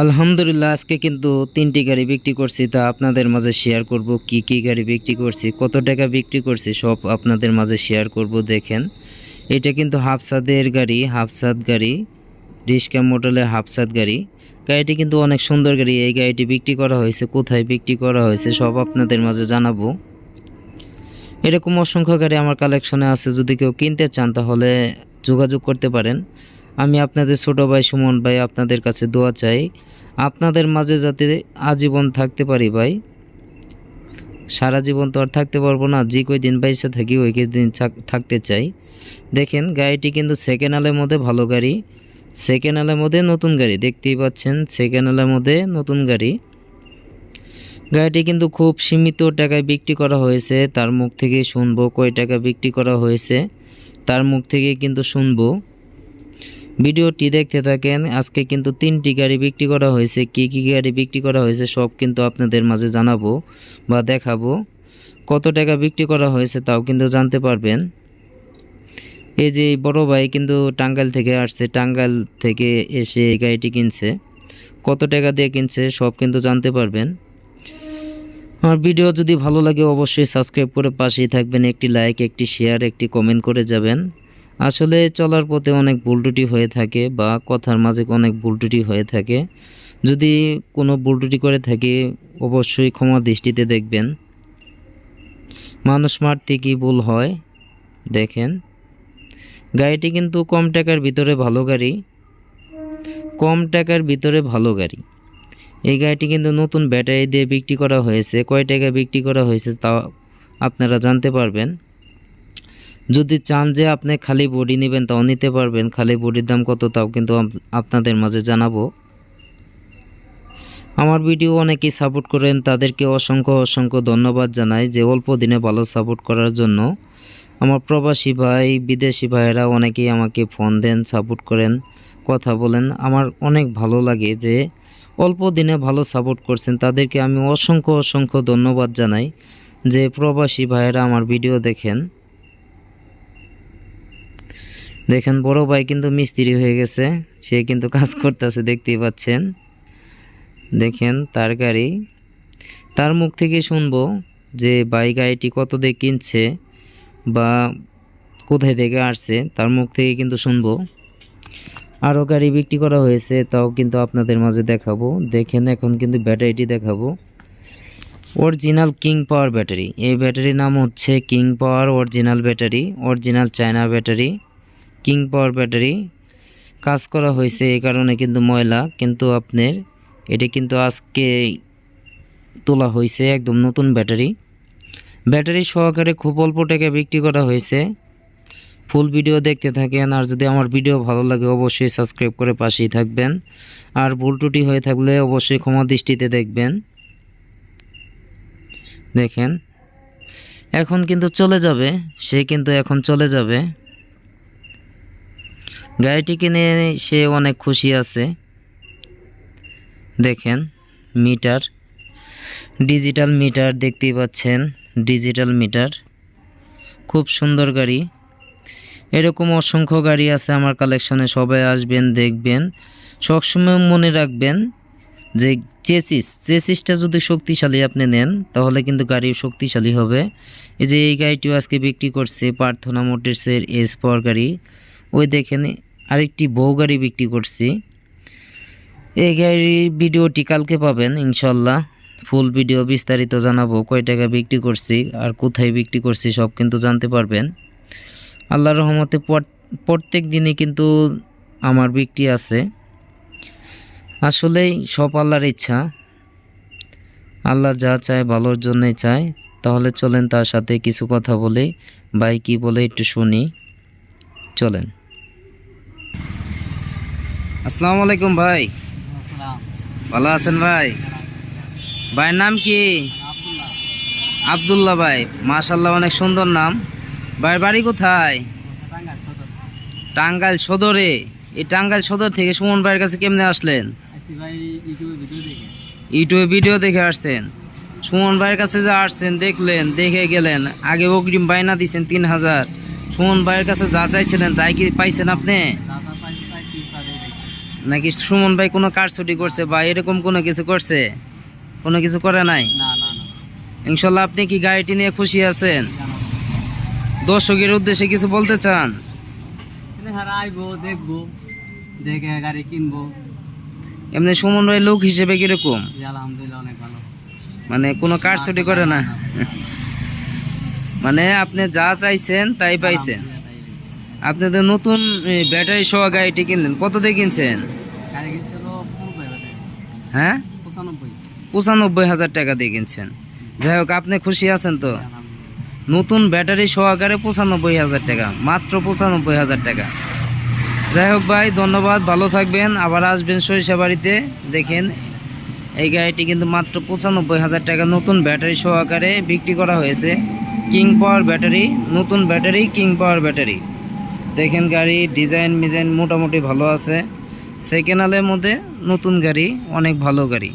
আলহামদুলিল্লাহ, আজকে কিন্তু তিনটি গাড়ি বিক্রি করছি, তা আপনাদের মাঝে শেয়ার করব। কি কি গাড়ি বিক্রি করছি, কত টাকা বিক্রি করছি, সব আপনাদের মাঝে শেয়ার করব, দেখেন। এটা কিন্তু হাফসাদের গাড়ি, হাফসাদ গাড়ি, রিস্কা মোটলে হাফসাদ গাড়ি। গাড়িটি কিন্তু অনেক সুন্দর গাড়ি, এই গাড়িটি বিক্রি করা হয়েছে, কোথায় বিক্রি করা হয়েছে, সব আপনাদের মাঝে জানাব। এরকম অসংখ্য গাড়ি আমার কালেকশনে আছে, যদি কেউ কিনতে চান, তাহলে যোগাযোগ করতে পারেন। আমি আপনাদের ছোট ভাই সুমন ভাই আপনাদের কাছে দোয়া চাই। আপনাদের মাঝে যাতে আজীবন থাকতে পারি ভাই। সারা জীবন তো আর থাকতে পারব না, যে কই দিন বাইসে থাকি, ওই দিন থাক- থাকতে চাই। দেখেন, গাড়িটি কিন্তু সেকেন্ড হ্যান্ডের মধ্যে ভালো গাড়ি। সেকেন্ড হ্যান্ডের মধ্যে নতুন গাড়ি, দেখতেই পাচ্ছেন সেকেন্ড হ্যান্ডের মধ্যে নতুন গাড়ি। গাড়িটি কিন্তু খুব সীমিত টাকায় বিক্রি করা হয়েছে, তার মুখ থেকে শুনব কয় টাকা বিক্রি করা হয়েছে, তার মুখ থেকে কিন্তু শুনব। ভিডিওটি দেখতে থাকেন। আজকে কিন্তু তিনটি গাড়ি বিক্রি করা হয়েছে। কি কি গাড়ি বিক্রি করা হয়েছে সব কিন্তু আপনাদের মাঝে জানাব বা দেখাবো। কত টাকা বিক্রি করা হয়েছে তাও কিন্তু জানতে পারবেন। এই যে বড় ভাই কিন্তু টাঙ্গাইল থেকে আসছে। টাঙ্গাইল থেকে এসে এই গাড়িটি কিনছে। কত টাকা দিয়ে কিনছে সব কিন্তু জানতে পারবেন। আমার ভিডিও যদি ভালো লাগে অবশ্যই সাবস্ক্রাইব করে পাশেই থাকবেন। একটি লাইক, একটি শেয়ার, একটি কমেন্ট করে যাবেন। আসলে চলার পথে অনেক ত্রুটি হয়ে থাকে বা কথার মাঝে অনেক ত্রুটি হয়ে থাকে। যদি কোনো ত্রুটি করে থাকি, অবশ্যই ক্ষমা দৃষ্টিতে দেখবেন। মানুষ মারতে কি ভুল হয়? দেখেন। গাড়িটি কিন্তু কম টাকার ভিতরে ভালো গাড়ি। কম টাকার ভিতরে ভালো গাড়ি। এই গাড়িটি কিন্তু নতুন ব্যাটারি দিয়ে বিক্রি করা হয়েছে। কয় টাকা বিক্রি করা হয়েছে তা আপনারা জানতে পারবেন। যদি চান যে আপনি খালি বডি নেবেন, তাও নিতে পারবেন। খালি বডির দাম কত তাও কিন্তু আপনাদের মাঝে জানাব। আমার ভিডিও অনেকেই সাপোর্ট করেন, তাদেরকে অসংখ্য অসংখ্য ধন্যবাদ জানাই যে অল্প দিনে ভালো সাপোর্ট করার জন্য। আমার প্রবাসী ভাই, বিদেশি ভাইয়েরা অনেকেই আমাকে ফোন দেন, সাপোর্ট করেন, কথা বলেন। আমার অনেক ভালো লাগে যে অল্প দিনে ভালো সাপোর্ট করছেন, তাদেরকে আমি অসংখ্য অসংখ্য ধন্যবাদ জানাই যে প্রবাসী ভাইয়েরা আমার ভিডিও দেখেন। দেখেন বড় ভাই কিন্তু মিস্ত্রি হয়ে গেছে। সে কিন্তু কাজ করতেছে দেখতেই পাচ্ছেন। দেখেন তার গাড়ি। তার মুখ থেকে শুনব যে ভাই গাড়িটি কত দিয়ে কিনছে বা কোথায় থেকে আসছে তার মুখ থেকে কিন্তু শুনব। আরও গাড়ি বিক্রি করা হয়েছে তাও কিন্তু আপনাদের মাঝে দেখাবো। দেখেন এখন কিন্তু ব্যাটারিটি দেখাবো। Original king power battery. এই ব্যাটারির নাম হচ্ছে king power original battery original China battery. King power battery কাজ করা হয়েছে এই কারণে কিন্তু ময়লা, কিন্তু আপনার এটা কিন্তু আজকে তোলা হয়েছে একদম নতুন ব্যাটারি। ব্যাটারি সহকারে খুব অল্প টাকায় বিক্রি করা হয়েছে। ফুল ভিডিও দেখতে থাকেন, আর যদি আমার ভিডিও ভালো লাগে অবশ্যই সাবস্ক্রাইব করে পাশেই থাকবেন। আর ভুল ত্রুটি হয়ে থাকলে অবশ্যই ক্ষমা দৃষ্টিতে দেখবেন। দেখেন, এখন কিন্তু চলে যাবে, সে কিন্তু এখন চলে যাবে। গাড়িটি কিনে সে অনেক খুশি আছে। দেখেন, মিটার, ডিজিটাল মিটার দেখতেই পাচ্ছেন, ডিজিটাল মিটার। খুব সুন্দর গাড়ি। এরকম অসংখ্য গাড়ি আছে আমার কালেকশনে, সবাই আসবেন, দেখবেন। সবসময় মনে রাখবেন যে চেসিস, চেসিসটা যদি শক্তিশালী আপনি নেন, তাহলে কিন্তু গাড়ি শক্তিশালী হবে। এই যে এই গাড়িটিও আজকে বিক্রি করছে প্রার্থনা মোটরসের এস গাড়ি। ওই দেখেন, আরেকটি বউ গাড়ি বিক্রি করছি। এই গাড়ির ভিডিওটি কালকে পাবেন, ইনশাল্লাহ। ফুল ভিডিও বিস্তারিত জানাব, কয় টাকা বিক্রি করছি আর কোথায় বিক্রি করছি সব কিন্তু জানতে পারবেন। আল্লাহর রহমতে প্রত্যেক দিনই কিন্তু আমার বিক্রি আছে। আসলেই সব আল্লাহর ইচ্ছা। আল্লাহ যা চায় ভালোর জন্যই চায়। তাহলে চলেন তার সাথে কিছু কথা বলে। ভাই কি বলে একটু শুনি। চলেন। আসসালামু আলাইকুম ভাই। ভালো আছেন ভাই? ভাইয়ের নাম কি? আবদুল্লাহ ভাই মাশাল্লাহ অনেক সুন্দর নাম। ভাইয়ের বাড়ি কোথায়? টাঙ্গাইল সদরে। এই টাঙ্গাইল সদর থেকে সুমন ভাইয়ের কাছে কেমনে আসলেন? ইউটিউবে ভিডিও দেখে আসছেন। সুমন ভাইয়ের কাছে যা আসছেন, দেখলেন, দেখে গেলেন। আগে অগ্রিম বাইনা দিয়েছেন তিন হাজার। সুমন ভাইয়ের কাছে যা চাইছিলেন তাই কি পাইছেন আপনি? নাকি সুমন ভাই কোনো কার ছুটি করছে বা এরকম কোনো কিছু করছে? কোনো কিছু করে নাই? ইনশাল্লাহ আপনি কি গাড়িটি নিয়ে খুশি আছেন? দর্শকের উদ্দেশ্যে কিছু বলতে চান? আইবো দেখব দেখে গাড়ি কিনবো। এমনি সুমন ভাই লোক হিসেবে কীরকম? আলহামদুলিল্লাহ অনেক ভালো। মানে কোনো করে না। মানে আপনি যা চাইছেন তাই পাইছেন? আলহামদুলিল্লাহ, তাই হয়েছে। আপনি তো নতুন ব্যাটারি সহ গাড়িটি কিনলেন। কত দিয়ে কিনছেন? হ্যাঁ? পঁচানব্বই। পঁচানব্বই হাজার টাকা দিয়ে কিনছেন। যাই হোক আপনি খুশি আছেন তো? নতুন ব্যাটারি সহকারে পঁচানব্বই হাজার টাকা মাত্র পঁচানব্বই হাজার টাকা। যাই হোক ভাই ধন্যবাদ ভালো থাকবেন। আবার আসবেন সরিষা বাড়িতে দেখেন। এই গাড়িটি কিন্তু মাত্র পঁচানব্বই হাজার টাকা নতুন ব্যাটারি সহকারে বিক্রি করা হয়েছে। কিং পাওয়ার ব্যাটারি নতুন ব্যাটারি কিং পাওয়ার ব্যাটারি। দেখেন গাড়ি ডিজাইন মিজাইন মোটামুটি ভালো আছে। সেকেন্ড হ্যান্ডের মধ্যে নতুন গাড়ি, অনেক ভালো গাড়ি।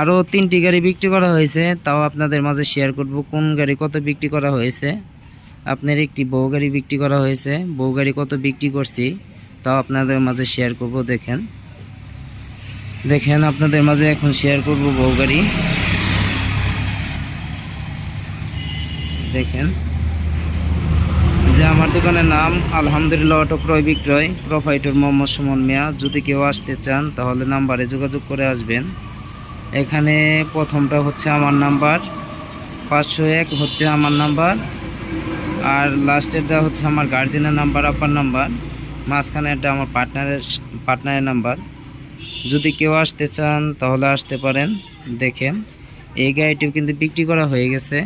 আরও তিনটি গাড়ি বিক্রি করা হয়েছে, তাও আপনাদের মাঝে শেয়ার করব কোন গাড়ি কত বিক্রি করা হয়েছে। আপনার একটি বউ গাড়ি বিক্রি করা হয়েছে, বউ গাড়ি কত বিক্রি করছি, তাও আপনাদের মাঝে শেয়ার করব, দেখেন। দেখেন, আপনাদের মাঝে এখন শেয়ার করব বউ গাড়ি। দেখেন। যে আমার দোকানের নাম আলহামদুলিল্লাহ অটো ক্রয় বিক্রয়, প্রোপাইটর মোহাম্মদ সুমন মিয়া। যদি কেউ আসতে চান, তাহলে নাম্বারে যোগাযোগ করে আসবেন। এখানে প্রথমটা হচ্ছে আমার নাম্বার, পাঁচশো এক হচ্ছে আমার নাম্বার, আর লাস্টেরটা হচ্ছে আমার গার্জেনের নাম্বার, আপার নাম্বার। মাঝখানেরটা আমার পার্টনারের পার্টনারের নাম্বার। যদি কেউ আসতে চান, তাহলে আসতে পারেন, দেখেন। এই গাড়িটিও কিন্তু বিক্রি করা হয়ে গেছে।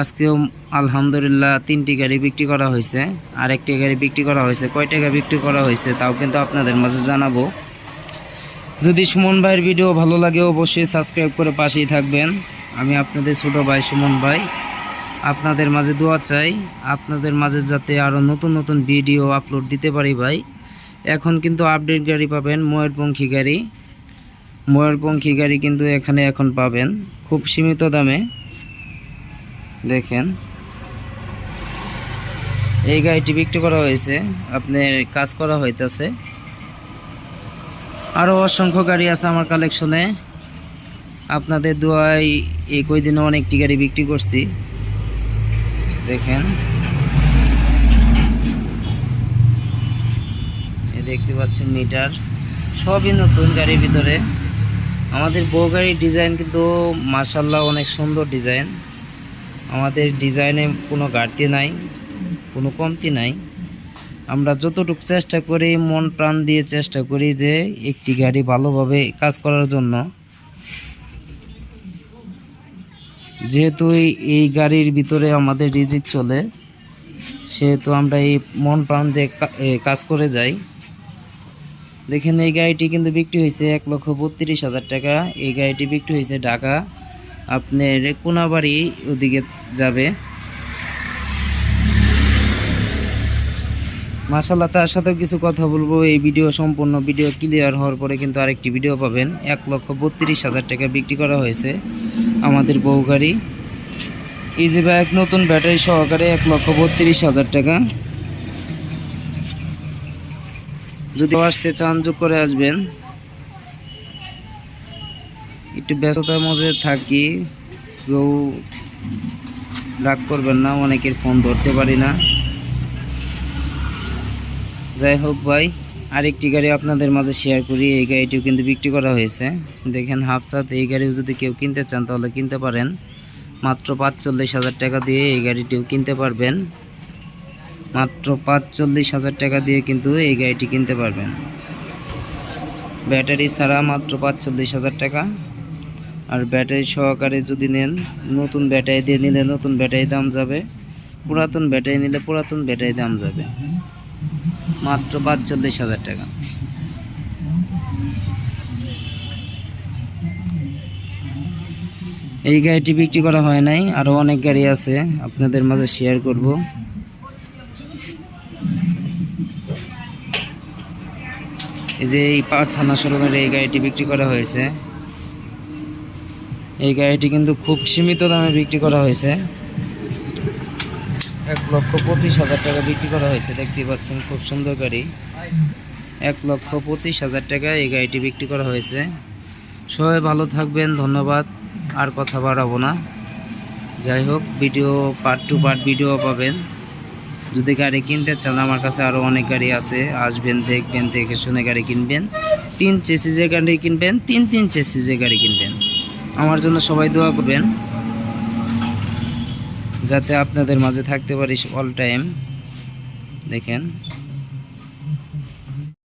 আজকেও আলহামদুলিল্লাহ তিনটি গাড়ি বিক্রি করা হয়েছে, আর একটি গাড়ি বিক্রি করা হয়েছে কয় টাকা বিক্রি করা হয়েছে তাও কিন্তু আপনাদের মাঝে জানাব। যদি সুমন ভাইয়ের ভিডিও ভালো লাগে অবশ্যই সাবস্ক্রাইব করে পাশেই থাকবেন। আমি আপনাদের ছোটো ভাই সুমন ভাই, আপনাদের মাঝে দোয়া চাই, আপনাদের মাঝে যাতে আরও নতুন নতুন ভিডিও আপলোড দিতে পারি ভাই। এখন কিন্তু আপডেট গাড়ি পাবেন ময়ূরপঙ্খী গাড়ি। ময়ূরপঙ্খী গাড়ি কিন্তু এখানে এখন পাবেন, খুব সীমিত দামে। দেখেন। এই গাড়িটি বিক্রি করা হয়েছে। আপনার কাজ করা হইতেছে। আরও অসংখ্য গাড়ি আছে আমার কালেকশনে। আপনাদের দোয়ায় এই কয়দিনে অনেকটি গাড়ি বিক্রি করছি। দেখেন। দেখতে পাচ্ছেন মিটার। সবই নতুন গাড়ির ভিতরে। আমাদের বউ গাড়ির ডিজাইন কিন্তু মাসাল্লাহ অনেক সুন্দর ডিজাইন। আমাদের ডিজাইনে কোনো ঘাটতি নাই, কোনো কমতি নাই। আমরা যতটুকু চেষ্টা করি, মন প্রাণ দিয়ে চেষ্টা করি যে একটি গাড়ি ভালোভাবে কাজ করার জন্য। যেহেতু এই- গাড়ির ভিতরে আমাদের রিজিক চলে, সেহেতু আমরা এই মন প্রাণ দিয়ে কাজ করে যাই। দেখেন এই গাড়িটি কিন্তু বিক্রি হয়েছে এক লক্ষ বত্রিশ হাজার টাকা। এই গাড়িটি বিক্রি হয়েছে ঢাকা আপনার কোনাবাড়ি ওদিকে যাবে। মাশাল্লাহ তার সাথেও কিছু কথা বলব। এই ভিডিও সম্পূর্ণ ভিডিও ক্লিয়ার হওয়ার পরে কিন্তু আরেকটি ভিডিও পাবেন। এক লক্ষ বত্রিশ হাজার টাকা বিক্রি করা হয়েছে আমাদের বউ গাড়ি। ইজি বাইক নতুন ব্যাটারি সহকারে এক লক্ষ বত্রিশ হাজার টাকা। যদি আসতে চান, যোগ করে আসবেন। একটু ব্যস্ততার মধ্যে থাকি, কেউ রাগ করবেন না, অনেকের ফোন ধরতে পারি না। যাই হোক ভাই, আরেকটি গাড়ি আপনাদের মাঝে শেয়ার করি, এই গাড়িটিও কিন্তু বিক্রি করা হয়েছে। দেখেন হাফসাত এই গাড়িও যদি কেউ কিনতে চান তাহলে কিনতে পারেন। মাত্র পাঁচচল্লিশ হাজার টাকা দিয়ে এই গাড়িটিও কিনতে পারবেন। মাত্র পাঁচচল্লিশ হাজার টাকা দিয়ে কিন্তু এই গাড়িটি কিনতে পারবেন। ব্যাটারি ছাড়া মাত্র পাঁচচল্লিশ হাজার টাকা। আর ব্যাটারি সহকারে যদি নেন, নতুন ব্যাটারি দিয়ে নিলে নতুন ব্যাটারি দাম যাবে। পুরাতন ব্যাটারি নিলে পুরাতন ব্যাটারি দাম যাবে। মাত্র পাঁচচল্লিশ হাজার টাকা। এই গাড়িটি বিক্রি করা হয় নাই আরও অনেক গাড়ি আছে, আপনাদের মাঝে শেয়ার করব। এই যে এই পার থানা শোরুমের এই গাড়িটি বিক্রি করা হয়েছে। এই গাড়িটি কিন্তু খুব সীমিত দামে বিক্রি করা হয়েছে। এক লক্ষ পঁচিশ হাজার টাকা বিক্রি করা হয়েছে। দেখতে পাচ্ছেন, খুব সুন্দর গাড়ি। এক লক্ষ পঁচিশ হাজার টাকা এই গাড়িটি বিক্রি করা হয়েছে। সবাই ভালো থাকবেন, ধন্যবাদ। আর কথা বাড়াবো না। যাই হোক, video part two part video পাবেন। যদি গাড়ি কিনতে চান, আমার কাছে আরও অনেক গাড়ি আছে। আসবেন, দেখবেন, দেখে শুনে গাড়ি কিনবেন। তিন চেসিজের গাড়ি কিনবেন, তিন তিন চেসিজের গাড়ি কিনবেন। আমার জন্য সবাই দোয়া করবেন যাতে আপনাদের মাঝে থাকতে পারি অল টাইম দেখেন।